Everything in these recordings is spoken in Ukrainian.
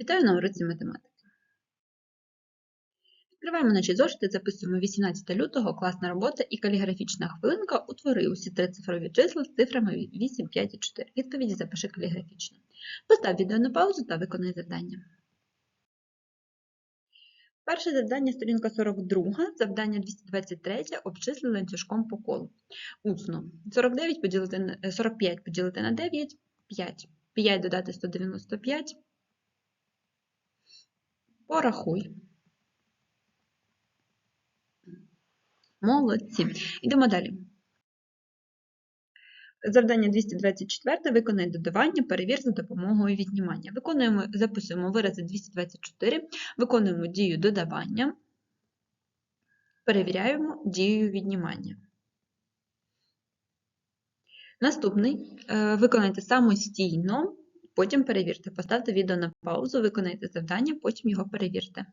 Вітаю на уроці математики. Відкриваємо наші зошити, записуємо 18 лютого, класна робота і каліграфічна хвилинка. Утвори усі три цифрові числа з цифрами 8, 5 і 4. Відповіді запиши каліграфічно. Постав відео на паузу та виконай завдання. Перше завдання, сторінка 42, завдання 223, обчисли ланцюжком по колу. Усно. 49 поділити 45 поділити на 9, 5. 5 додати 195. Порахуй. Молодці. Йдемо далі. Завдання 224. Виконай додавання, перевір за допомогою віднімання. Виконуємо, записуємо вирази 224, виконуємо дію додавання, перевіряємо дію віднімання. Наступний е, виконайте самостійно, потім перевірте. Поставте відео на паузу, виконайте завдання, потім його перевірте.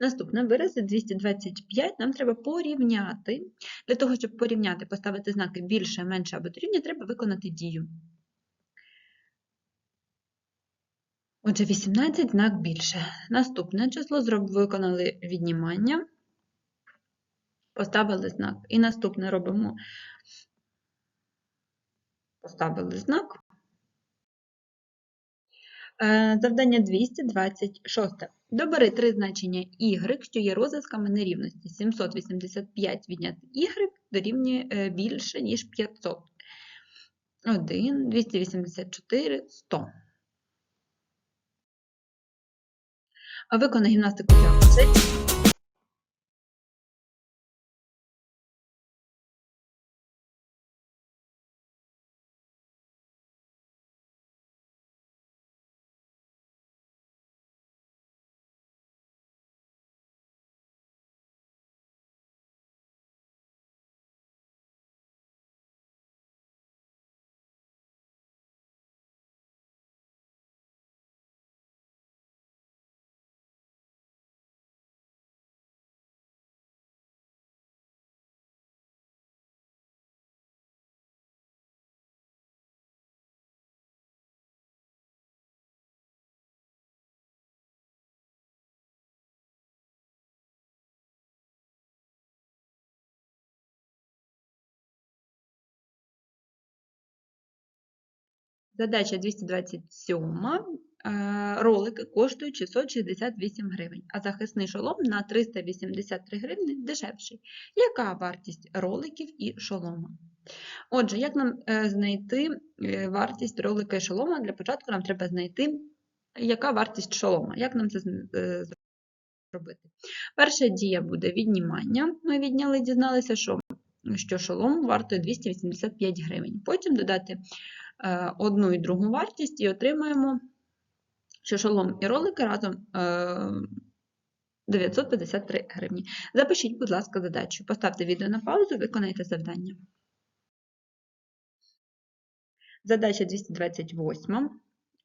Наступне вирази 225 нам треба порівняти. Для того, щоб порівняти, поставити знаки більше, менше або дорівнює, треба виконати дію. Отже, 18 знак більше. Наступне число виконали віднімання, поставили знак. І наступне робимо, поставили знак. Е, Завдання 226. Добери три значення y, що є розв'язками нерівності. 785 відняти y дорівнює е, більше, ніж 500. 1, 284, 100. Виконай гімнастику для очей. Задача 227. Е, Ролики коштують 668 гривень, а захисний шолом на 383 гривні дешевший. Яка вартість роликів і шолома? Отже, як нам е, знайти е, вартість ролика і шолома? Для початку нам треба знайти, яка вартість шолома. Як нам це зробити? Перша дія буде віднімання. Ми відняли, дізналися, що, що шолом вартує 285 гривень. Потім додати одну і другу вартість і отримаємо, що і ролики разом 953 гривні. Запишіть, будь ласка, задачу. Поставте відео на паузу, виконайте завдання. Задача 228.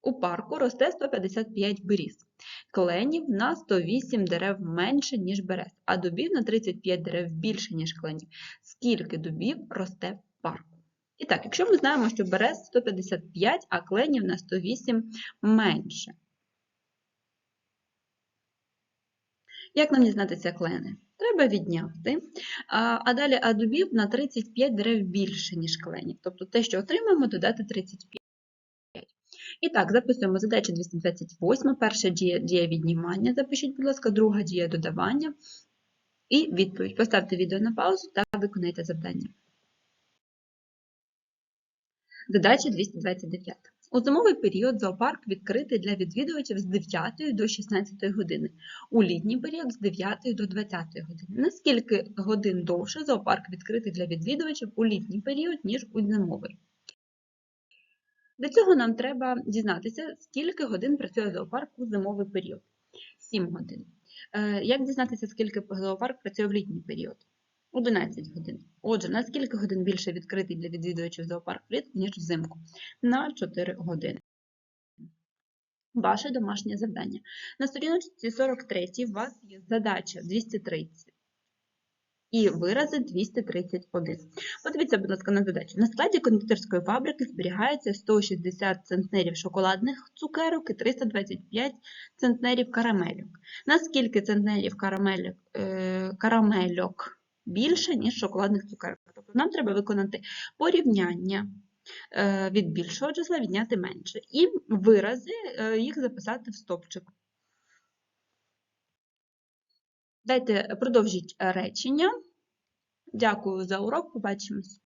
У парку росте 155 беріз. Кленів на 108 дерев менше, ніж берез, а дубів на 35 дерев більше, ніж кленів. Скільки дубів росте в парку? І так, якщо ми знаємо, що берез 155, а кленів на 108 менше. Як нам дізнатися клени? Треба відняти. А, далі а дубів на 35 дерев більше, ніж кленів. Тобто те, що отримаємо, додати 35. І так, записуємо задачу 228. Перша дія, дія віднімання. Запишіть, будь ласка, друга дія додавання. І відповідь. Поставте відео на паузу та виконайте завдання. Задача 229. У зимовий період зоопарк відкритий для відвідувачів з 9 до 16 години, у літній період з 9 до 20 години. Наскільки годин довше зоопарк відкритий для відвідувачів у літній період, ніж у зимовий? Для цього нам треба дізнатися, скільки годин працює зоопарк у зимовий період. 7 годин. Е, як дізнатися, скільки зоопарк працює в літній період? 11 годин. Отже, на скільки годин більше відкритий для відвідувачів зоопарк влітку, ніж взимку? На 4 години. Ваше домашнє завдання. На сторіночці 43 у вас є задача 230 і вирази 231. Подивіться, будь ласка, на задачу. На складі кондитерської фабрики зберігається 160 центнерів шоколадних цукерок і 325 центнерів карамельок. Наскільки центнерів карамельок, е, карамельок більше, ніж шоколадних цукерок? Тобто нам треба виконати порівняння е, від більшого числа відняти менше. І вирази е, їх записати в стопчик. Дайте продовжіть речення. Дякую за урок. Побачимось.